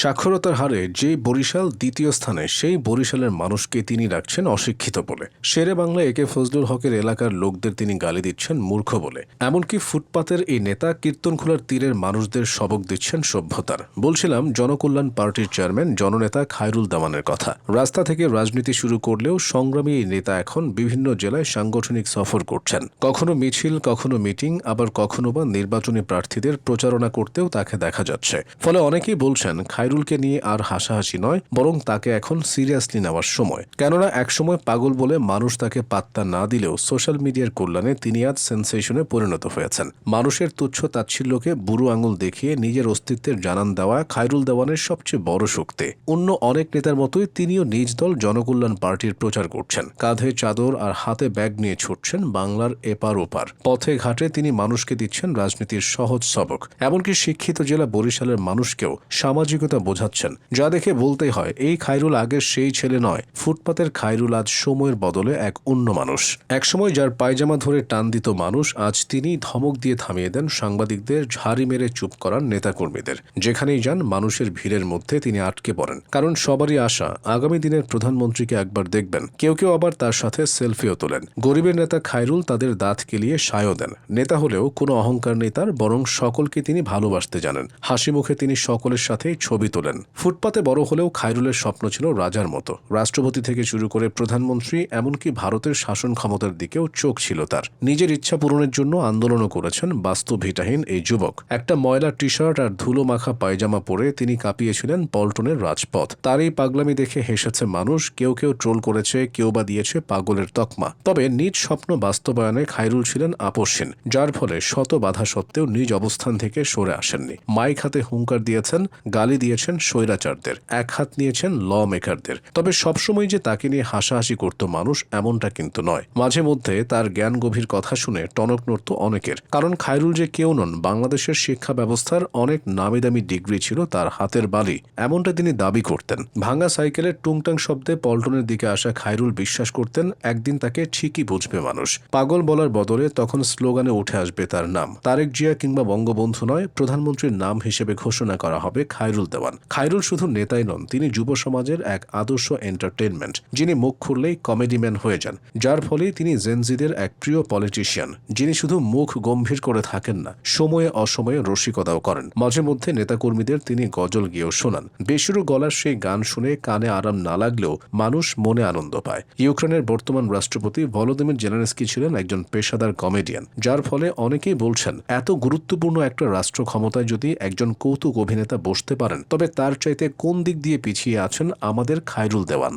সাক্ষরতার হারে যে বরিশাল দ্বিতীয় স্থানে, সেই বরিশালের মানুষকে তিনি রাখছেন অশিক্ষিত বলে। শেরে বাংলা একে ফজলুল হকের এলাকার লোকদের তিনি গালি দিচ্ছেন মূর্খ বলে। এমনকি ফুটপাতের এই নেতা কীর্তনখোলার তীরের মানুষদের সবক দিচ্ছেন সভ্যতার। বলছিলাম, জনকল্যাণ পার্টির চেয়ারম্যান, জননেতা খায়রুল দামানের কথা। রাস্তা থেকে রাজনীতি শুরু করলেও সংগ্রামী এই নেতা এখন বিভিন্ন জেলায় সাংগঠনিক সফর করছেন। কখনো মিছিল, কখনো মিটিং, আবার কখনো বা নির্বাচনী প্রার্থীদের প্রচারণা করতেও তাকে দেখা যাচ্ছে। ফলে অনেকেই বলছেন খায়রুলকে নিয়ে আর হাসাহাসি নয়, বরং তাকে এখন সিরিয়াসলি নেওয়ার সময়। কেননা একসময় পাগল বলে মানুষ তাকে পাত্তা না দিলেও সোশ্যাল মিডিয়ার কল্যাণে তিনি আজ সেন্সেশনে পরিণত হয়েছেন। মানুষের তুচ্ছ তাচ্ছিল্যকে বুড়ো আঙুল দেখিয়ে নিজের অস্তিত্বের জানান দেওয়া খায়রুল দেওয়ানের সবচেয়ে বড় শক্তি। অন্য অনেক নেতার মতোই তিনিও নিজ দল জনকল্যাণ পার্টির প্রচার করছেন। কাঁধে চাদর আর হাতে ব্যাগ নিয়ে ছুটছেন বাংলার এপার ওপার। পথে ঘাটে তিনি মানুষকে দিচ্ছেন রাজনীতির সহজ সবক। এমনকি শিক্ষিত জেলা বরিশালের মানুষকেও সামাজিকতা বোঝাচ্ছেন। যা দেখে বলতেই হয়, এই খায়রুল আগের সেই ছেলে নয়। ফুটপাতের খায়রুল আজ সময়ের বদলে এক অন্য মানুষ। একসময় যার পায়জামা ধরে টান দিত মানুষ, আজ তিনি ধমক দিয়ে থামিয়ে দেন সাংবাদিকদের ঝাড়ি মেরে চুপ করার নেতাকর্মীদের। যেখানেই যান, মানুষের ভিড়ের মধ্যে তিনি আটকে পড়েন। কারণ সবারই আশা, আগামী দিনের প্রধানমন্ত্রীকে একবার দেখবেন। কেউ কেউ আবার তার সাথে সেলফিও তোলেন। গরিবের নেতা খায়রুল তাদের দাঁত কেলিয়ে সায়ও দেন। নেতা হলেও কোনো অহংকার নেই তার, বরং সকলকে তিনি ভালোবাসতে জানেন। হাসি মুখে তিনি সকলের সাথেই ছবি তোলেন। ফুটপাতে বড় হলেও খায়রুলের স্বপ্ন ছিল রাজার মতো। রাষ্ট্রপতি থেকে শুরু করে প্রধানমন্ত্রী, এমনকি ভারতের শাসন ক্ষমতার দিকেও চোখ ছিল তার। নিজের ইচ্ছা পূরণের জন্য আন্দোলনও করেছেন বাস্তুভিটাহীন এই যুবক। একটা ময়লা টি শার্ট আর ধুলো মাখা পায়জামা পরে তিনি কাঁপিয়েছিলেন পল্টনের রাজপথ। তার এই পাগলামি দেখে হেসেছে মানুষ, কেউ কেউ ট্রোল করেছে, কেউ বা দিয়েছে পাগলের তকমা। তবে নিজ স্বপ্ন বাস্তবায়নে খায়রুল ছিলেন আপসহীন যার ফলে শত বাধা সত্ত্বেও নিজ অবস্থান থেকে সরে আসেননি। মাইক হাতে হুঙ্কার দিয়েছেন, গালি দিয়েছেন স্বৈরাচারদের, এক হাত নিয়েছেন ল মেকারদের তবে সবসময় যে তাকে নিয়ে হাসাহাসি করত মানুষ এমনটা কিন্তু নয়। মাঝে মধ্যে তার জ্ঞান গভীর কথা শুনে টনক নড়ত অনেকের। কারণ খায়রুল যে কেউ নন, বাংলাদেশের শিক্ষা ব্যবস্থার অনেক নামি দামি ডিগ্রি ছিল তার হাতের বালি। এমনটা তিনি দাবি করতেন। ভাঙা সাইকেলের টুংটাং শব্দে পল্টনের দিকে আসা খায়রুল বিশ্বাস করতেন, একদিন তাকে ঠিকই বুঝবে মানুষ। পাগল বলার বদলে তখন স্লোগানে উঠে আসবে তার নাম। তারেক জিয়া কিংবা বঙ্গবন্ধু নয়, প্রধানমন্ত্রীর নাম হিসেবে ঘোষণা করা হবে খায়রুল দেওয়ান। খায়রুল শুধু নেতাই নন, তিনি যুব সমাজের এক আদর্শ এন্টারটেনমেন্ট যিনি মুখ খুললেই কমেডিম্যান হয়ে যান। যার ফলে তিনি জেনজিদের এক প্রিয় পলিটিশিয়ান যিনি শুধু মুখ গম্ভীর করে থাকেন না, সময়ে অসময়ে রসিকতাও করেন। মাঝে মধ্যে নেতাকর্মীদের তিনি গজল গিয়েও শোনান। বেশুরু গলার সেই গান শুনে কানে আরাম না লাগলেও মানুষ মনে আনন্দ পায়। ইউক্রেনের বর্তমান রাষ্ট্রপতি ভলোদিমির জেলেনস্কি ছিলেন একজন পেশাদার কমেডিয়ান যার ফলে অনেকেই বলছেন, এত গুরুত্বপূর্ণ একটা রাষ্ট্র ক্ষমতায় যদি একজন কৌতুক অভিনেতা বসতে পারেন তবে তার চাইতে কোন দিক দিয়ে পিছিয়ে আছেন আমাদের খায়রুল দেওয়ান?